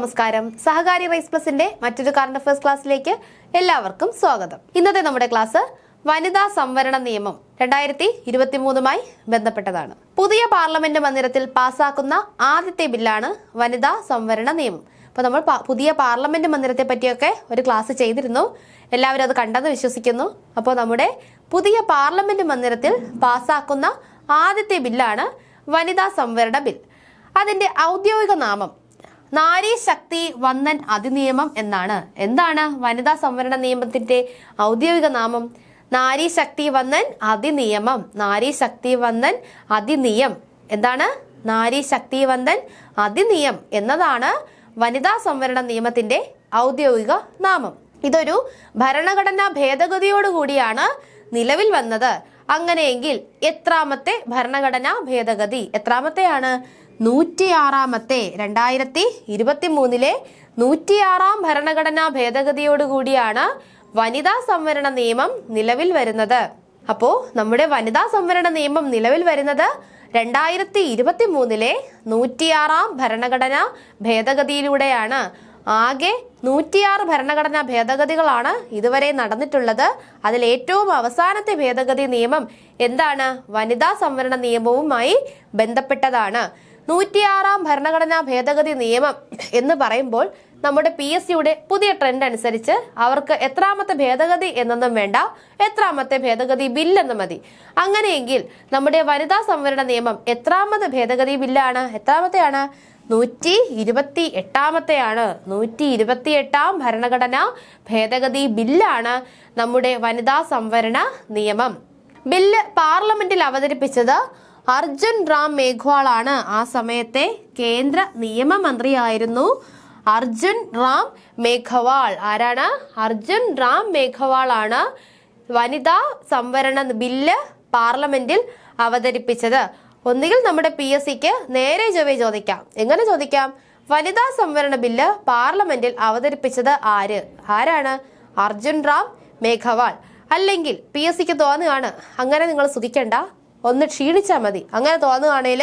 നമസ്കാരം. സഹകാരി റൈസ് പ്ലസിന്റെ മറ്റൊരു current affairs ക്ലാസ്സിലേക്ക് എല്ലാവർക്കും സ്വാഗതം. ഇന്നത്തെ നമ്മുടെ ക്ലാസ് വനിതാ സംവരണ നിയമം രണ്ടായിരത്തി ഇരുപത്തി മൂന്നുമായി ബന്ധപ്പെട്ടതാണ്. പുതിയ പാർലമെന്റ് മന്ദിരത്തിൽ പാസാക്കുന്ന ആദ്യത്തെ ബില്ലാണ് വനിതാ സംവരണ നിയമം. അപ്പോൾ നമ്മൾ പുതിയ പാർലമെന്റ് മന്ദിരത്തെ പറ്റിയൊക്കെ ഒരു ക്ലാസ് ചെയ്തിരുന്നു. എല്ലാവരും അത് കണ്ടെന്ന് വിശ്വസിക്കുന്നു. അപ്പോൾ നമ്മുടെ പുതിയ പാർലമെന്റ് മന്ദിരത്തിൽ പാസാക്കുന്ന ആദ്യത്തെ ബില്ലാണ് വനിതാ സംവരണ ബിൽ. അതിന്റെ ഔദ്യോഗിക നാമം നാരി ശക്തി വന്ദൻ അതിനിയമം എന്നാണ്. എന്താണ് വനിതാ സംവരണ നിയമത്തിന്റെ ഔദ്യോഗിക നാമം? നാരി ശക്തി വന്ദൻ അതിനിയമം നാരി ശക്തി വന്ദൻ അതിനിയം എന്താണ്? നാരി ശക്തി വന്ദൻ അതിനിയം എന്നതാണ് വനിതാ സംവരണ നിയമത്തിന്റെ ഔദ്യോഗിക നാമം. ഇതൊരു ഭരണഘടനാ ഭേദഗതിയോടുകൂടിയാണ് നിലവിൽ വന്നത്. അങ്ങനെയെങ്കിൽ എത്രാമത്തെ ഭരണഘടനാ ഭേദഗതി? എത്രാമത്തെയാണ്? നൂറ്റിയാറാമത്തെ രണ്ടായിരത്തി ഇരുപത്തി മൂന്നിലെ നൂറ്റിയാറാം ഭരണഘടനാ ഭേദഗതിയോടുകൂടിയാണ് വനിതാ സംവരണ നിയമം നിലവിൽ വരുന്നത്. അപ്പോ നമ്മുടെ വനിതാ സംവരണ നിയമം നിലവിൽ വരുന്നത് രണ്ടായിരത്തി ഇരുപത്തി മൂന്നിലെ നൂറ്റിയാറാം ഭരണഘടനാ ഭേദഗതിയിലൂടെയാണ്. ആകെ നൂറ്റിയാറ് ഭരണഘടനാ ഭേദഗതികളാണ് ഇതുവരെ നടന്നിട്ടുള്ളത്. അതിൽ ഏറ്റവും അവസാനത്തെ ഭേദഗതി നിയമം എന്താണ്? വനിതാ സംവരണ നിയമവുമായി ബന്ധപ്പെട്ടതാണ്. നൂറ്റിയാറാം ഭരണഘടനാ ഭേദഗതി നിയമം എന്ന് പറയുമ്പോൾ നമ്മുടെ പി എസ് സിയുടെ പുതിയ ട്രെൻഡ് അനുസരിച്ച് അവർക്ക് എത്രാമത്തെ ഭേദഗതി എന്നൊന്നും വേണ്ട എത്രാമത്തെ ഭേദഗതി ബില്ലെന്ന് മതി. അങ്ങനെയെങ്കിൽ നമ്മുടെ വനിതാ സംവരണ നിയമം എത്രാമത്തെ ഭേദഗതി ബില്ലാണ് എത്രാമത്തെയാണ്? നൂറ്റി ഇരുപത്തി എട്ടാമത്തെയാണ് നൂറ്റി ഇരുപത്തി എട്ടാം ഭരണഘടനാ ഭേദഗതി ബില്ലാണ് നമ്മുടെ വനിതാ സംവരണ നിയമം. ബില്ല് പാർലമെന്റിൽ അവതരിപ്പിച്ചത് അർജുൻ റാം മേഘ്വാളാണ് ആ സമയത്തെ കേന്ദ്ര നിയമമന്ത്രിയായിരുന്നു. അർജുൻ റാം മേഘവാൾ. ആരാണ്? അർജുൻ റാം മേഘവാൾ ആണ് വനിതാ സംവരണ ബില്ല് പാർലമെന്റിൽ അവതരിപ്പിച്ചത്. ഒന്നുകിൽ നമ്മുടെ പി എസ് സിക്ക് നേരെ ചൊവ്വേ ചോദിക്കാം. എങ്ങനെ ചോദിക്കാം? വനിതാ സംവരണ ബില്ല് പാർലമെന്റിൽ അവതരിപ്പിച്ചത് ആര്? ആരാണ്? അർജുൻ റാം മേഘവാൾ. അല്ലെങ്കിൽ പി എസ് സിക്ക് തോന്നുകയാണ്. അങ്ങനെ നിങ്ങൾ സുഖിക്കണ്ട. ഒന്ന് ക്ഷീണിച്ചാൽ മതി. അങ്ങനെ തോന്നുകയാണെങ്കിൽ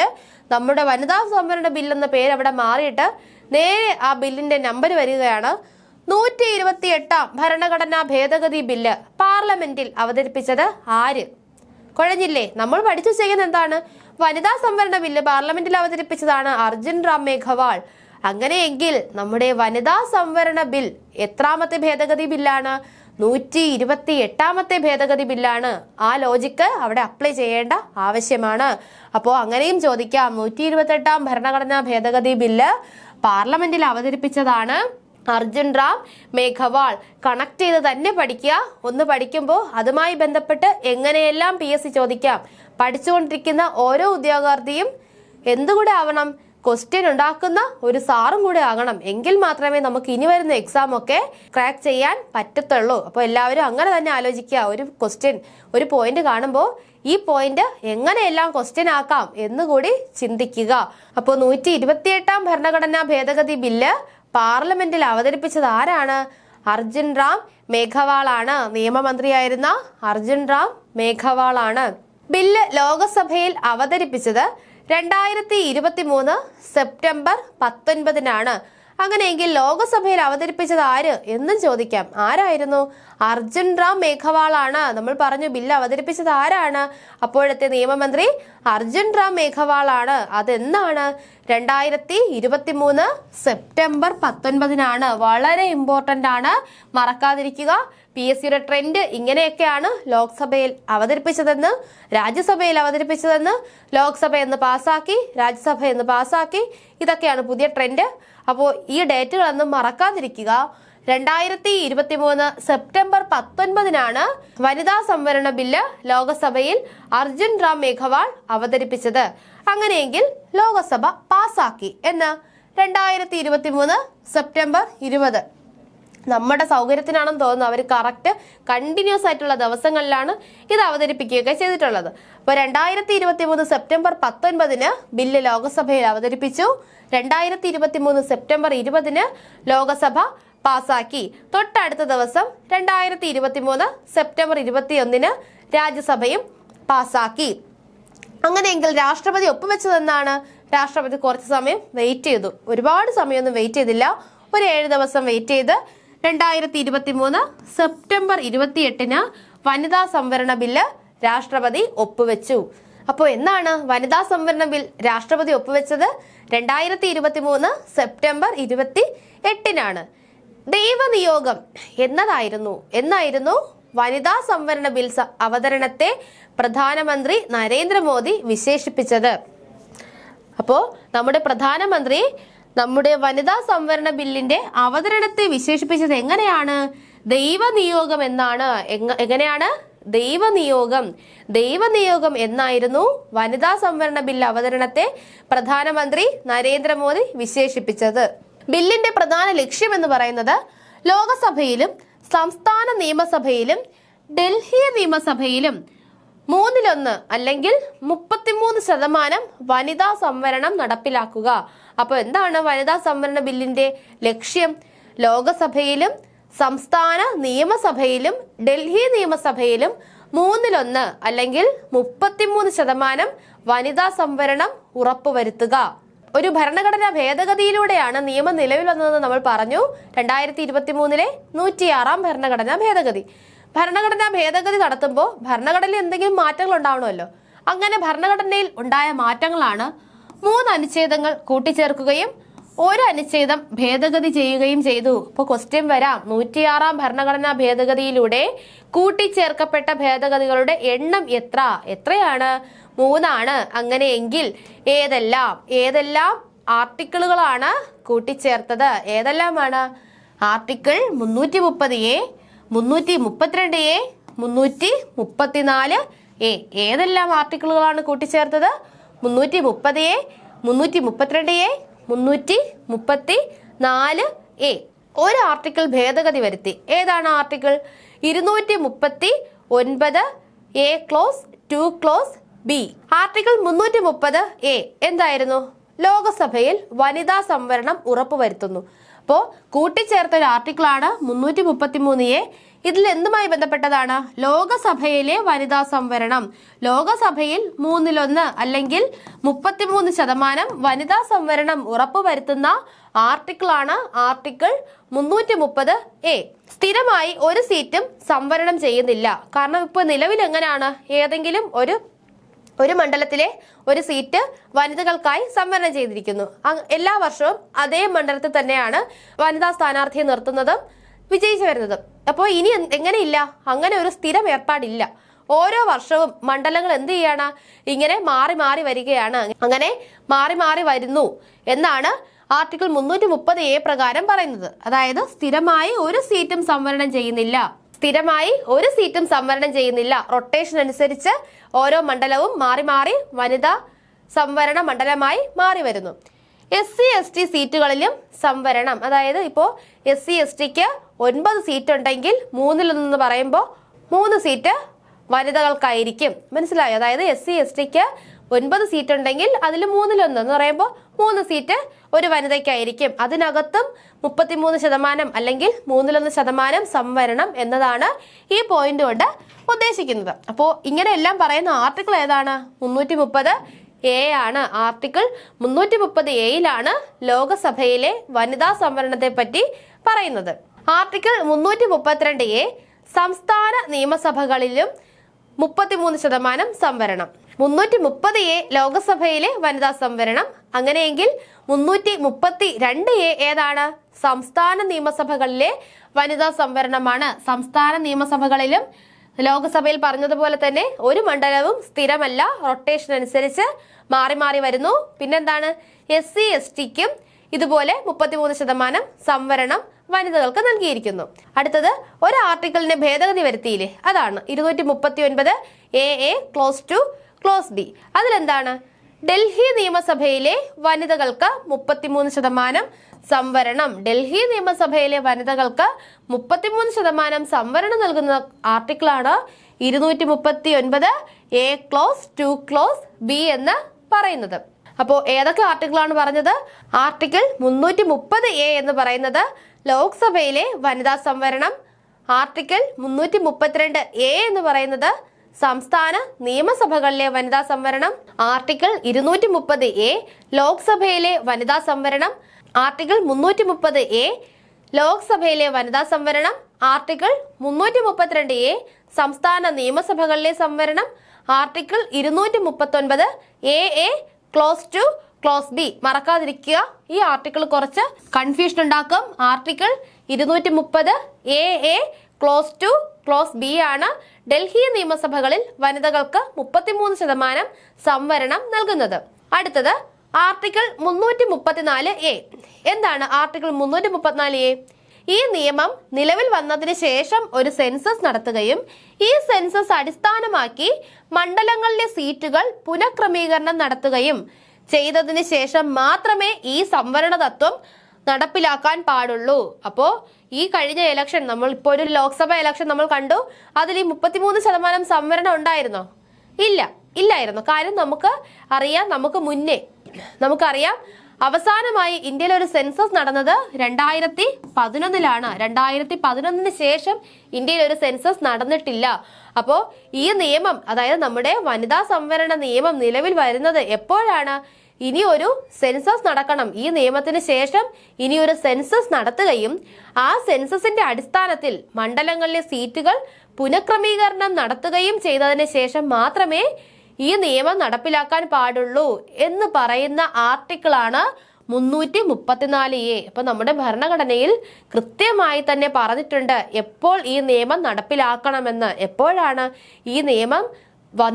നമ്മുടെ വനിതാ സംവരണ ബിൽ എന്ന പേര് അവിടെ മാറിയിട്ട് നേരെ ആ ബില്ലിന്റെ നമ്പർ വരികയാണ്. നൂറ്റി ഇരുപത്തി എട്ടാം ഭരണഘടനാ ഭേദഗതി ബില്ല് പാർലമെന്റിൽ അവതരിപ്പിച്ചത് ആര്? കുഴഞ്ഞില്ലേ? നമ്മൾ പഠിച്ചു ചെയ്യുന്ന എന്താണ്? വനിതാ സംവരണ ബില്ല് പാർലമെന്റിൽ അവതരിപ്പിച്ചതാണ് അർജുൻ റാം മേഘവാൾ. അങ്ങനെയെങ്കിൽ നമ്മുടെ വനിതാ സംവരണ ബിൽ എത്രാമത്തെ ഭേദഗതി ബില്ലാണ്? നൂറ്റി ഇരുപത്തി എട്ടാമത്തെ ഭേദഗതി ബില്ലാണ് ആ ലോജിക്ക് അവിടെ അപ്ലൈ ചെയ്യേണ്ട ആവശ്യമാണ്. അപ്പോൾ അങ്ങനെയും ചോദിക്കാം. നൂറ്റി ഇരുപത്തി എട്ടാം ഭരണഘടനാ ഭേദഗതി ബില്ല് പാർലമെന്റിൽ അവതരിപ്പിച്ചതാണ് അർജുൻ റാം മേഘവാൾ. കണക്ട് ചെയ്ത് തന്നെ പഠിക്കുക. ഒന്ന് പഠിക്കുമ്പോൾ അതുമായി ബന്ധപ്പെട്ട് എങ്ങനെയെല്ലാം പി എസ് സി ചോദിക്കാം. പഠിച്ചുകൊണ്ടിരിക്കുന്ന ഓരോ ഉദ്യോഗാർത്ഥിയും എന്തുകൂടെ ആവണം? ക്വസ്റ്റ്യൻ ഉണ്ടാക്കുന്ന ഒരു സാറും കൂടെ ആകണം. എങ്കിൽ മാത്രമേ നമുക്ക് ഇനി വരുന്ന എക്സാം ഒക്കെ ക്രാക്ക് ചെയ്യാൻ പറ്റത്തുള്ളൂ. അപ്പോൾ എല്ലാവരും അങ്ങനെ തന്നെ ആലോചിക്കുക. ഒരു ക്വസ്റ്റ്യൻ ഒരു പോയിന്റ് കാണുമ്പോൾ ഈ പോയിന്റ് എങ്ങനെയെല്ലാം ക്വസ്റ്റ്യൻ ആക്കാം എന്നുകൂടി ചിന്തിക്കുക. അപ്പോൾ നൂറ്റി ഇരുപത്തിയെട്ടാം ഭരണഘടനാ ഭേദഗതി ബില്ല് പാർലമെന്റിൽ അവതരിപ്പിച്ചത് ആരാണ്? അർജുൻ റാം മേഘവാളാണ്. നിയമമന്ത്രിയായിരുന്ന അർജുൻ റാം മേഘവാളാണ്. ബില്ല് ലോകസഭയിൽ അവതരിപ്പിച്ചത് രണ്ടായിരത്തി ഇരുപത്തി മൂന്ന് സെപ്റ്റംബർ പത്തൊൻപതിനാണ്. അങ്ങനെയെങ്കിൽ ലോകസഭയിൽ അവതരിപ്പിച്ചത് ആര്? എന്നും ചോദിക്കാം. ആരായിരുന്നു? അർജുൻ റാം മേഘവാളാണ്. നമ്മൾ പറഞ്ഞു ബില്ല് അവതരിപ്പിച്ചത് ആരാണ്? അപ്പോഴത്തെ നിയമമന്ത്രി അർജുൻ റാം മേഘവാളാണ്. അതെന്നാണ് രണ്ടായിരത്തി ഇരുപത്തി മൂന്ന് സെപ്റ്റംബർ പത്തൊൻപതിനാണ്. വളരെ ഇമ്പോർട്ടന്റ് ആണ്. മറക്കാതിരിക്കുക. പി എസ് സിയുടെ ട്രെൻഡ് ഇങ്ങനെയൊക്കെയാണ് ലോക്സഭയിൽ അവതരിപ്പിച്ചതെന്ന് രാജ്യസഭയിൽ അവതരിപ്പിച്ചതെന്ന് ലോക്സഭ എന്ന് പാസ്സാക്കി രാജ്യസഭ എന്ന് പാസ്സാക്കി ഇതൊക്കെയാണ് പുതിയ ട്രെൻഡ്. അപ്പോൾ ഈ ഡേറ്റുകളൊന്നും മറക്കാതിരിക്കുക. രണ്ടായിരത്തി ഇരുപത്തി മൂന്ന് സെപ്റ്റംബർ പത്തൊൻപതിനാണ് വനിതാ സംവരണ ബില്ല് ലോകസഭയിൽ അർജുൻ റാം മേഘവാൾ അവതരിപ്പിച്ചത്. അങ്ങനെയെങ്കിൽ ലോകസഭ പാസാക്കി എന്ന് രണ്ടായിരത്തി ഇരുപത്തി മൂന്ന് സെപ്റ്റംബർ ഇരുപത്. നമ്മുടെ സൗകര്യത്തിനാണെന്ന് തോന്നുന്നു അവർ കറക്റ്റ് കണ്ടിന്യൂസ് ആയിട്ടുള്ള ദിവസങ്ങളിലാണ് ഇത് അവതരിപ്പിക്കുകയൊക്കെ ചെയ്തിട്ടുള്ളത്. അപ്പോൾ രണ്ടായിരത്തി ഇരുപത്തി മൂന്ന് സെപ്റ്റംബർ പത്തൊൻപതിന് ബില്ല് ലോകസഭയിൽ അവതരിപ്പിച്ചു. രണ്ടായിരത്തി ഇരുപത്തി മൂന്ന് സെപ്റ്റംബർ ഇരുപതിന് ലോകസഭ പാസാക്കി. തൊട്ടടുത്ത ദിവസം രണ്ടായിരത്തി ഇരുപത്തി മൂന്ന് സെപ്റ്റംബർ ഇരുപത്തിയൊന്നിന് രാജ്യസഭയും പാസാക്കി. അങ്ങനെയെങ്കിൽ രാഷ്ട്രപതി ഒപ്പുവെച്ചതെന്നാണ് രാഷ്ട്രപതി കുറച്ച് സമയം വെയിറ്റ് ചെയ്തു. ഒരുപാട് സമയമൊന്നും വെയിറ്റ് ചെയ്തില്ല. ഒരു ഏഴ് ദിവസം വെയിറ്റ് ചെയ്ത് രണ്ടായിരത്തി ഇരുപത്തി മൂന്ന് സെപ്റ്റംബർ ഇരുപത്തിയെട്ടിന് വനിതാ സംവരണ ബില്ല് രാഷ്ട്രപതി ഒപ്പുവെച്ചു. അപ്പോൾ എന്നാണ് വനിതാ സംവരണ ബിൽ രാഷ്ട്രപതി ഒപ്പുവെച്ചത്? രണ്ടായിരത്തി ഇരുപത്തി മൂന്ന് സെപ്റ്റംബർ ഇരുപത്തി എട്ടിനാണ് ദൈവനിയോഗം എന്നതായിരുന്നു. എന്നായിരുന്നു വനിതാ സംവരണ ബിൽ അവതരണത്തെ പ്രധാനമന്ത്രി നരേന്ദ്രമോദി വിശേഷിപ്പിച്ചത്. അപ്പോൾ നമ്മുടെ പ്രധാനമന്ത്രി നമ്മുടെ വനിതാ സംവരണ ബില്ലിന്റെ അവതരണത്തെ വിശേഷിപ്പിച്ചത് എങ്ങനെയാണ്? ദൈവനിയോഗം എന്നാണ്. എങ്ങ- എങ്ങനെയാണ്? ദൈവനിയോഗം. ദൈവനിയോഗം എന്നായിരുന്നു വനിതാ സംവരണ ബില്ല് അവതരണത്തെ പ്രധാനമന്ത്രി നരേന്ദ്രമോദി വിശേഷിപ്പിച്ചത്. ബില്ലിന്റെ പ്രധാന ലക്ഷ്യം എന്ന് പറയുന്നത് ലോകസഭയിലും സംസ്ഥാന നിയമസഭയിലും ഡൽഹി നിയമസഭയിലും മൂന്നിലൊന്ന് അല്ലെങ്കിൽ മുപ്പത്തിമൂന്ന് ശതമാനം വനിതാ സംവരണം നടപ്പിലാക്കുക. അപ്പോൾ എന്താണ് വനിതാ സംവരണ ബില്ലിന്റെ ലക്ഷ്യം? ലോകസഭയിലും സംസ്ഥാന നിയമസഭയിലും ഡൽഹി നിയമസഭയിലും മൂന്നിലൊന്ന് അല്ലെങ്കിൽ മുപ്പത്തിമൂന്ന് ശതമാനം വനിതാ സംവരണം ഉറപ്പുവരുത്തുക. ഒരു ഭരണഘടനാ ഭേദഗതിയിലൂടെയാണ് നിയമം നിലവിൽ വന്നതെന്ന് നമ്മൾ പറഞ്ഞു. രണ്ടായിരത്തി ഇരുപത്തി മൂന്നിലെ നൂറ്റിയാറാം ഭരണഘടനാ ഭേദഗതി. ഭരണഘടനാ ഭേദഗതി നടത്തുമ്പോൾ ഭരണഘടനയിൽ എന്തെങ്കിലും മാറ്റങ്ങൾ ഉണ്ടാവണമല്ലോ. അങ്ങനെ ഭരണഘടനയിൽ ഉണ്ടായ മാറ്റങ്ങളാണ് മൂന്ന് അനുച്ഛേദങ്ങൾ കൂട്ടിച്ചേർക്കുകയും ഒരു അനുച്ഛേദം ഭേദഗതി ചെയ്യുകയും ചെയ്തു. ഇപ്പോൾ ക്വസ്റ്റ്യൻ വരാം. നൂറ്റിയാറാം ഭരണഘടനാ ഭേദഗതിയിലൂടെ കൂട്ടിച്ചേർക്കപ്പെട്ട ഭേദഗതികളുടെ എണ്ണം എത്ര? എത്രയാണ്? മൂന്നാണ്. അങ്ങനെയെങ്കിൽ ഏതെല്ലാം? ഏതെല്ലാം ആർട്ടിക്കിളുകളാണ് കൂട്ടിച്ചേർത്തത്? ഏതെല്ലാമാണ്? ആർട്ടിക്കിൾ മുന്നൂറ്റി മുപ്പത് എ മുന്നൂറ്റി മുപ്പത്തിരണ്ട് എ മുന്നൂറ്റി മുപ്പത്തിനാല് എ. ഏതെല്ലാം ആർട്ടിക്കിളുകളാണ് കൂട്ടിച്ചേർത്തത്? മുന്നൂറ്റി മുപ്പത് എ മുന്നൂറ്റി മുപ്പത്തിരണ്ട് എ മുന്നൂറ്റി മുപ്പത്തി നാല് എ. ഒരു ആർട്ടിക്കിൾ ഭേദഗതി വരുത്തി. ഏതാണ് ആർട്ടിക്കിൾ? ഇരുന്നൂറ്റി മുപ്പത്തി ഒൻപത് A clause two clause B. Article മുന്നൂറ്റി മുപ്പത് എ എന്തായിരുന്നു? ലോകസഭയിൽ വനിതാ സംവരണം ഉറപ്പുവരുത്തുന്നു. അപ്പോൾ കൂട്ടിച്ചേർത്ത ഒരു ആർട്ടിക്കിളാണ് മുന്നൂറ്റി മുപ്പത്തി മൂന്ന് എ ഇതിൽ എന്തുമായി ബന്ധപ്പെട്ടതാണ്? ലോകസഭയിലെ വനിതാ സംവരണം. ലോകസഭയിൽ മൂന്നിലൊന്ന് അല്ലെങ്കിൽ മുപ്പത്തിമൂന്ന് ശതമാനം വനിതാ സംവരണം ഉറപ്പുവരുത്തുന്ന ആർട്ടിക്കിളാണ് ആർട്ടിക്കിൾ മുന്നൂറ്റി മുപ്പത് എ. സ്ഥിരമായി ഒരു സീറ്റും സംവരണം ചെയ്യുന്നില്ല. കാരണം ഇപ്പോൾ നിലവിൽ എങ്ങനെയാണ് ഏതെങ്കിലും ഒരു ഒരു മണ്ഡലത്തിലെ ഒരു സീറ്റ് വനിതകൾക്കായി സംവരണം ചെയ്തിരിക്കുന്നു. എല്ലാ വർഷവും അതേ മണ്ഡലത്തിൽ തന്നെയാണ് വനിതാ സ്ഥാനാർത്ഥിയെ നിർത്തുന്നതും വിജയിച്ചു വരുന്നതും. അപ്പോൾ ഇനി എങ്ങനെയില്ല? അങ്ങനെ ഒരു സ്ഥിരം ഏർപ്പാടില്ല. ഓരോ വർഷവും മണ്ഡലങ്ങൾ എന്ത് ചെയ്യാണ്? ഇങ്ങനെ മാറി മാറി വരികയാണ്. അങ്ങനെ മാറി മാറി വരുന്നു എന്നാണ് ആർട്ടിക്കിൾ മുന്നൂറ്റി മുപ്പത് എ പ്രകാരം പറയുന്നത്. അതായത് സ്ഥിരമായി ഒരു സീറ്റും സംവരണം ചെയ്യുന്നില്ല. സ്ഥിരമായി ഒരു സീറ്റും സംവരണം ചെയ്യുന്നില്ല. റൊട്ടേഷൻ അനുസരിച്ച് ഓരോ മണ്ഡലവും മാറി മാറി വനിതാ സംവരണ മണ്ഡലമായി മാറി വരുന്നു. എസ് സി എസ് ടി സീറ്റുകളിലും സംവരണം. അതായത് ഇപ്പോൾ എസ് സി എസ് ടിക്ക് ഒൻപത് സീറ്റ് ഉണ്ടെങ്കിൽ മൂന്നിലൊന്നെന്ന് പറയുമ്പോൾ മൂന്ന് സീറ്റ് വനിതകൾക്കായിരിക്കും. മനസ്സിലായോ? അതായത് എസ് സി എസ് ടിക്ക് ഒൻപത് സീറ്റ് ഉണ്ടെങ്കിൽ അതിൽ മൂന്നിലൊന്ന് എന്ന് പറയുമ്പോൾ മൂന്ന് സീറ്റ് ഒരു വനിതയ്ക്കായിരിക്കും. അതിനകത്തും മുപ്പത്തിമൂന്ന് ശതമാനം അല്ലെങ്കിൽ മൂന്നിലൊന്ന് ശതമാനം സംവരണം എന്നതാണ് ഈ പോയിന്റ് കൊണ്ട് ഉദ്ദേശിക്കുന്നത്. അപ്പോൾ ഇങ്ങനെയെല്ലാം പറയുന്ന ആർട്ടിക്കിൾ ഏതാണ്? മുന്നൂറ്റി മുപ്പത് എ ആണ്. ആർട്ടിക്കിൾ മുന്നൂറ്റി മുപ്പത് എയിലാണ് ലോകസഭയിലെ വനിതാ സംവരണത്തെ പറ്റി പറയുന്നത്. ആർട്ടിക്കിൾ മുന്നൂറ്റി മുപ്പത്തിരണ്ട് എ സംസ്ഥാന നിയമസഭകളിലും മുപ്പത്തിമൂന്ന് ശതമാനം സംവരണം. മുന്നൂറ്റി മുപ്പത് എ ലോകസഭയിലെ വനിതാ സംവരണം. അങ്ങനെയെങ്കിൽ മുന്നൂറ്റി മുപ്പത്തി രണ്ട് എ ഏതാണ്? സംസ്ഥാന നിയമസഭകളിലെ വനിതാ സംവരണമാണ്. സംസ്ഥാന നിയമസഭകളിലും ലോകസഭയിൽ പറഞ്ഞതുപോലെ തന്നെ ഒരു മണ്ഡലവും സ്ഥിരമല്ല. റൊട്ടേഷൻ അനുസരിച്ച് മാറി മാറി വരുന്നു. പിന്നെന്താണ്? എസ് സി എസ് ടിക്കും ഇതുപോലെ മുപ്പത്തിമൂന്ന് ശതമാനം സംവരണം വനിതകൾക്ക് നൽകിയിരിക്കുന്നു. അടുത്തത് ഒരു ആർട്ടിക്കിളിന് ഭേദഗതി വരുത്തിയില്ലേ? അതാണ്. ഇരുന്നൂറ്റി മുപ്പത്തി ഒൻപത് A A clause two clause B അതിലെന്താണ്? ഡൽഹി നിയമസഭയിലെ വനിതകൾക്ക് മുപ്പത്തിമൂന്ന് ശതമാനം സംവരണം. ഡൽഹി നിയമസഭയിലെ വനിതകൾക്ക് മുപ്പത്തിമൂന്ന് ശതമാനം സംവരണം നൽകുന്ന ആർട്ടിക്കിളാണ് ഇരുന്നൂറ്റി മുപ്പത്തി ഒൻപത് A clause two clause B എന്ന് പറയുന്നത്. അപ്പോൾ ഏതൊക്കെ ആർട്ടിക്കിളാണ് പറഞ്ഞത്? ആർട്ടിക്കിൾ മുന്നൂറ്റി മുപ്പത് എ എന്ന് പറയുന്നത് ലോക്സഭയിലെ വനിതാ സംവരണം. ആർട്ടിക്കിൾ മുന്നൂറ്റി മുപ്പത്തിരണ്ട് എ എന്ന് പറയുന്നത് സംസ്ഥാന നിയമസഭകളിലെ വനിതാ സംവരണം ആർട്ടിക്കിൾ ഇരുന്നൂറ്റി മുപ്പത് എ ലോക്സഭയിലെ വനിതാ സംവരണം ആർട്ടിക്കിൾ മുന്നൂറ്റി മുപ്പത് എ ലോക്സഭയിലെ വനിതാ സംവരണം ആർട്ടിക്കിൾ മുന്നൂറ്റി മുപ്പത്തിരണ്ട് എ സംസ്ഥാന നിയമസഭകളിലെ സംവരണം ആർട്ടിക്കിൾ ഇരുന്നൂറ്റി മുപ്പത്തൊൻപത് A A clause two clause B. മറക്കാതിരിക്കുക. ഈ ആർട്ടിക്കിൾ കുറച്ച് കൺഫ്യൂഷൻ ഉണ്ടാക്കും ആർട്ടിക്കിൾ ഇരുന്നൂറ്റി മുപ്പത് A A clause two clause B ആണ് ഡൽഹി നിയമസഭകളിൽ വനിതകൾക്ക് മുപ്പത്തിമൂന്ന് ശതമാനം സംവരണം നൽകുന്നത്. അടുത്തത് ആർട്ടിക്കിൾ മുന്നൂറ്റി മുപ്പത്തിനാല് എ. എന്താണ് ആർട്ടിക്കിൾ മുന്നൂറ്റി മുപ്പത്തിനാല് എ? ഈ നിയമം നിലവിൽ വന്നതിന് ശേഷം ഒരു സെൻസസ് നടത്തുകയും ഈ സെൻസസ് അടിസ്ഥാനമാക്കി മണ്ഡലങ്ങളിലെ സീറ്റുകൾ പുനഃക്രമീകരണം നടത്തുകയും ചെയ്തതിന് ശേഷം മാത്രമേ ഈ സംവരണ തത്വം നടപ്പിലാക്കാൻ പാടുള്ളൂ. അപ്പോ ഈ കഴിഞ്ഞ ഇലക്ഷൻ നമ്മൾ ഇപ്പോ ഒരു ലോക്സഭ ഇലക്ഷൻ നമ്മൾ കണ്ടു. അതിൽ ഈ മുപ്പത്തിമൂന്ന് ശതമാനം സംവരണം ഉണ്ടായിരുന്നോ? ഇല്ല. ഇല്ലായിരുന്നു. കാര്യം നമുക്ക് അറിയാം നമുക്ക് മുന്നേ നമുക്കറിയാം അവസാനമായി ഇന്ത്യയിൽ ഒരു സെൻസസ് നടന്നത് രണ്ടായിരത്തി പതിനൊന്നിലാണ് രണ്ടായിരത്തി പതിനൊന്നിന് ശേഷം ഇന്ത്യയിൽ ഒരു സെൻസസ് നടന്നിട്ടില്ല. അപ്പോൾ ഈ നിയമം അതായത് നമ്മുടെ വനിതാ സംവരണ നിയമം നിലവിൽ വരുന്നത് എപ്പോഴാണ്? ഇനി ഒരു സെൻസസ് നടക്കണം. ഈ നിയമത്തിന് ശേഷം ഇനി ഒരു സെൻസസ് നടത്തുകയും ആ സെൻസസിന്റെ അടിസ്ഥാനത്തിൽ മണ്ഡലങ്ങളിലെ സീറ്റുകൾ പുനഃക്രമീകരണം നടത്തുകയും ചെയ്തതിന് ശേഷം മാത്രമേ ഈ നിയമം നടപ്പിലാക്കാൻ പാടുള്ളൂ എന്ന് പറയുന്ന ആർട്ടിക്കിളാണ് മുന്നൂറ്റി മുപ്പത്തിനാല് എ. അപ്പൊ നമ്മുടെ ഭരണഘടനയിൽ കൃത്യമായി തന്നെ പറഞ്ഞിട്ടുണ്ട് എപ്പോൾ ഈ നിയമം നടപ്പിലാക്കണമെന്ന്. എപ്പോഴാണ് ഈ നിയമം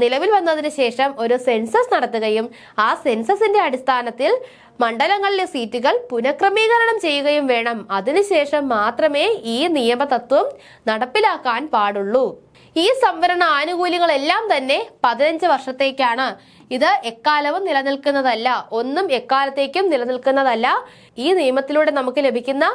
നിലവിൽ വന്നതിന് ശേഷം ഒരു സെൻസസ് നടത്തുകയും ആ സെൻസസിന്റെ അടിസ്ഥാനത്തിൽ മണ്ഡലങ്ങളിലെ സീറ്റുകൾ പുനഃക്രമീകരണം ചെയ്യുകയും വേണം. അതിനുശേഷം മാത്രമേ ഈ നിയമതത്വം നടപ്പിലാക്കാൻ പാടുള്ളൂ. ഈ സംവരണ ആനുകൂല്യങ്ങളെല്ലാം തന്നെ പതിനഞ്ച് വർഷത്തേക്കാണ്. ഇത് എക്കാലവും നിലനിൽക്കുന്നതല്ല. ഒന്നും എക്കാലത്തേക്കും നിലനിൽക്കുന്നതല്ല. ഈ നിയമത്തിലൂടെ നമുക്ക് ലഭിക്കുന്ന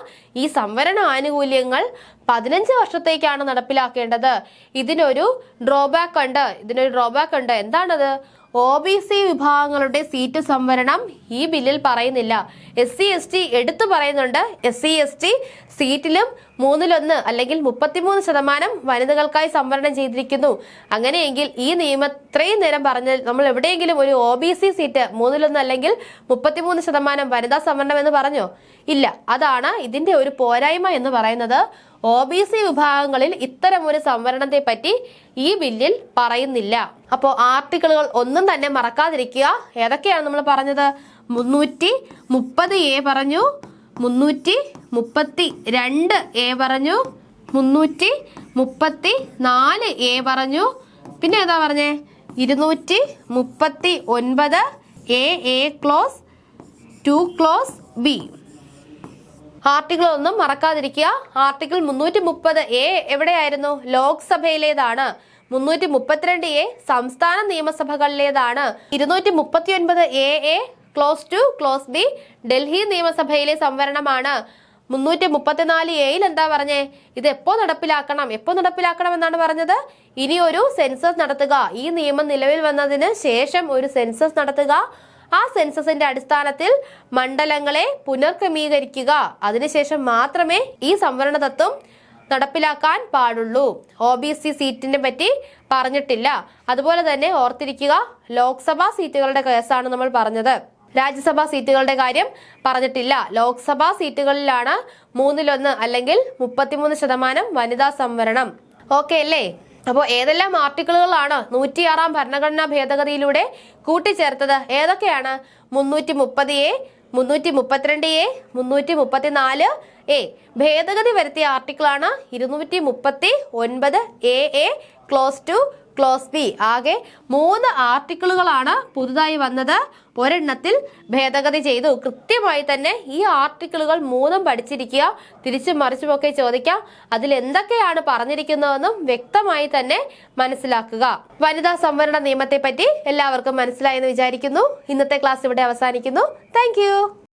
ഈ സംവരണ ആനുകൂല്യങ്ങൾ പതിനഞ്ച് വർഷത്തേക്കാണ് നടപ്പിലാക്കേണ്ടത്. ഇതിനൊരു ഡ്രോബാക്ക് ഉണ്ട്. ഇതിനൊരു ഡ്രോബാക്ക് ഉണ്ട്. എന്താണത്? ഒ ബി സി വിഭാഗങ്ങളുടെ സീറ്റ് സംവരണം ഈ ബില്ലിൽ പറയുന്നില്ല. എസ് സി എസ് ടി എടുത്തു പറയുന്നുണ്ട്. എസ് സി എസ് ടി സീറ്റിലും മൂന്നിലൊന്ന് അല്ലെങ്കിൽ മുപ്പത്തിമൂന്ന് ശതമാനം വനിതകൾക്കായി സംവരണം ചെയ്തിരിക്കുന്നു. അങ്ങനെയെങ്കിൽ ഈ നിയമം ഇത്രയും നേരം പറഞ്ഞ നമ്മൾ എവിടെയെങ്കിലും ഒരു ഒ ബി സി സീറ്റ് മൂന്നിലൊന്ന് അല്ലെങ്കിൽ മുപ്പത്തിമൂന്ന് ശതമാനം വനിതാ സംവരണം എന്ന് പറഞ്ഞോ? ഇല്ല. അതാണ് ഇതിന്റെ ഒരു പോരായ്മ എന്ന് പറയുന്നത്. ഒ ബി സി വിഭാഗങ്ങളിൽ ഇത്തരമൊരു സംവരണത്തെ പറ്റി ഈ ബില്ലിൽ പറയുന്നില്ല. അപ്പോൾ ആർട്ടിക്കിളുകൾ ഒന്നും തന്നെ മറക്കാതിരിക്കുക. ഏതൊക്കെയാണ് നമ്മൾ പറഞ്ഞത്? മുന്നൂറ്റി മുപ്പത് എ പറഞ്ഞു മുന്നൂറ്റി മുപ്പത്തി രണ്ട് എ പറഞ്ഞു മുന്നൂറ്റി മുപ്പത്തി നാല് എ പറഞ്ഞു. പിന്നെ ഏതാ പറഞ്ഞേ? ഇരുന്നൂറ്റി മുപ്പത്തി ഒൻപത് A A clause two clause B. Article ഒന്നും മറക്കാതിരിക്കുക. ആർട്ടിക്കിൾ മുന്നൂറ്റി മുപ്പത് എ എവിടെയായിരുന്നു? ലോക്സഭയിലേതാണ്. മുന്നൂറ്റി മുപ്പത്തിരണ്ട് എ സംസ്ഥാന നിയമസഭകളിലേതാണ്. ഇരുന്നൂറ്റി മുപ്പത്തി ഒൻപത് A A clause two clause B Delhi നിയമസഭയിലെ സംവരണമാണ്. മുന്നൂറ്റി മുപ്പത്തിനാല് എയിൽ എന്താ പറഞ്ഞേ? ഇത് എപ്പോ നടപ്പിലാക്കണം? എപ്പോ നടപ്പിലാക്കണം എന്നാണ് പറഞ്ഞത്? ഇനി ഒരു സെൻസസ് നടത്തുക. ഈ നിയമം നിലവിൽ വന്നതിന് ശേഷം ഒരു സെൻസസ് നടത്തുക. ആ സെൻസസിന്റെ അടിസ്ഥാനത്തിൽ മണ്ഡലങ്ങളെ പുനർക്രമീകരിക്കുക. അതിനുശേഷം മാത്രമേ ഈ സംവരണ തത്വം നടപ്പിലാക്കാൻ പാടുള്ളൂ. ഒ ബി സി സീറ്റിനെ പറ്റി പറഞ്ഞിട്ടില്ല. അതുപോലെ തന്നെ ഓർത്തിരിക്കുക ലോക്സഭാ സീറ്റുകളുടെ കേസാണ് നമ്മൾ പറഞ്ഞത്. രാജ്യസഭാ സീറ്റുകളുടെ കാര്യം പറഞ്ഞിട്ടില്ല. ലോക്സഭാ സീറ്റുകളിലാണ് മൂന്നിലൊന്ന് അല്ലെങ്കിൽ മുപ്പത്തിമൂന്ന് ശതമാനം വനിതാ സംവരണം. ഓക്കെ അല്ലേ? അപ്പോൾ ഏതെല്ലാം ആർട്ടിക്കിളുകളാണ് നൂറ്റിയാറാം ഭരണഘടനാ ഭേദഗതിയിലൂടെ കൂട്ടിച്ചേർത്തത്? ഏതൊക്കെയാണ്? മുന്നൂറ്റി മുപ്പത് എ മുന്നൂറ്റി മുപ്പത്തിരണ്ട് എ മുന്നൂറ്റി മുപ്പത്തിനാല് എ. ഭേദഗതി വരുത്തിയ ആർട്ടിക്കിളാണ് ഇരുന്നൂറ്റി മുപ്പത്തി ഒൻപത് A A clause two clause B. ആകെ മൂന്ന് ആർട്ടിക്കിളുകളാണ് പുതുതായി വന്നത്. ഒരെണ്ണത്തിൽ ഭേദഗതി ചെയ്തു. കൃത്യമായി തന്നെ ഈ ആർട്ടിക്കിളുകൾ മൂന്നും പഠിച്ചിരിക്കുക. തിരിച്ചും മറിച്ചുമൊക്കെ ചോദിക്കാം. അതിൽ എന്തൊക്കെയാണ് പറഞ്ഞിരിക്കുന്നതെന്നും വ്യക്തമായി തന്നെ മനസ്സിലാക്കുക. വനിതാ സംവരണ നിയമത്തെ പറ്റി എല്ലാവർക്കും മനസ്സിലായെന്ന് വിചാരിക്കുന്നു. ഇന്നത്തെ ക്ലാസ് ഇവിടെ അവസാനിക്കുന്നു. താങ്ക്